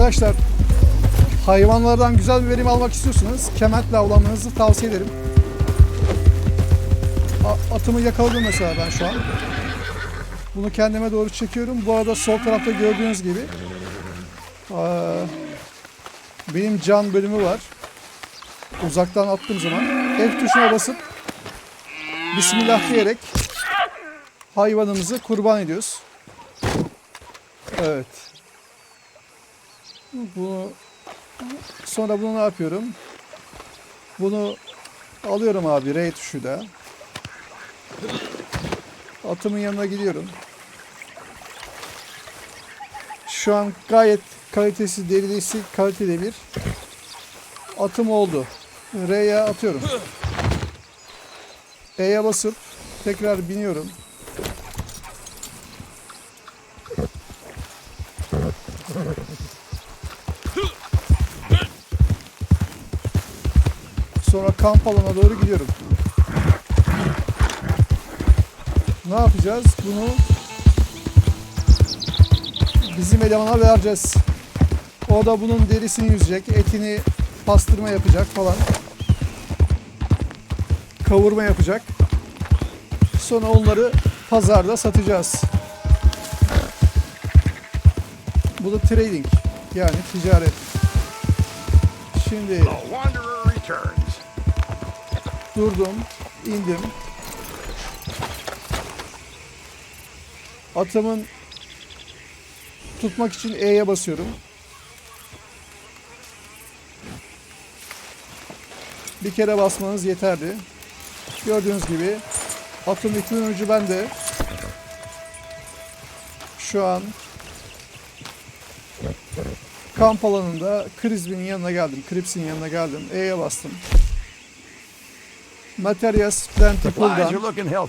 Arkadaşlar hayvanlardan güzel bir verim almak istiyorsanız kementle avlanmanızı tavsiye ederim. A- atımı yakaladım mesela ben şu an. Bunu kendime doğru çekiyorum. Bu arada sol tarafta gördüğünüz gibi aa, benim can bölümü var. Uzaktan attığım zaman F tuşuna basıp Bismillah diyerek hayvanımızı kurban ediyoruz. Evet. Bunu sonra bunu ne yapıyorum? Bunu alıyorum abi R tuşuyla. Atımın yanına gidiyorum. Şu an gayet kalitesi, derisi kaliteli bir atım oldu. R'ye atıyorum. E'ye basıp tekrar biniyorum. Sonra kamp alanına doğru gidiyorum. Ne yapacağız? Bunu bizim elemana vereceğiz. O da bunun derisini yüzecek, etini pastırma yapacak falan. Kavurma yapacak. Sonra onları pazarda satacağız. Bu da trading. Yani ticaret. Şimdi. Durdum, indim. Atımın tutmak için E'ye basıyorum. Bir kere basmanız yeterli. Gördüğünüz gibi atın ipin ucu bende. Şu an kamp alanında Crisp'in yanına geldim. Crips'in yanına geldim. E'ye bastım. Materials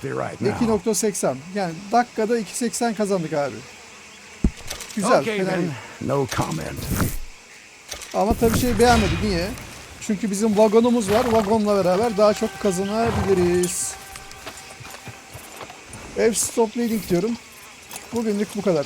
right now. 2.80. Yani dakikada 2.80 kazandık abi. Güzel, Okay fena değil. no comment. Ama tabii şey beğenmedim. Niye? Çünkü bizim vagonumuz var. Vagonla beraber daha çok kazanabiliriz. Ev stop leading diyorum. Bugünlük bu kadar.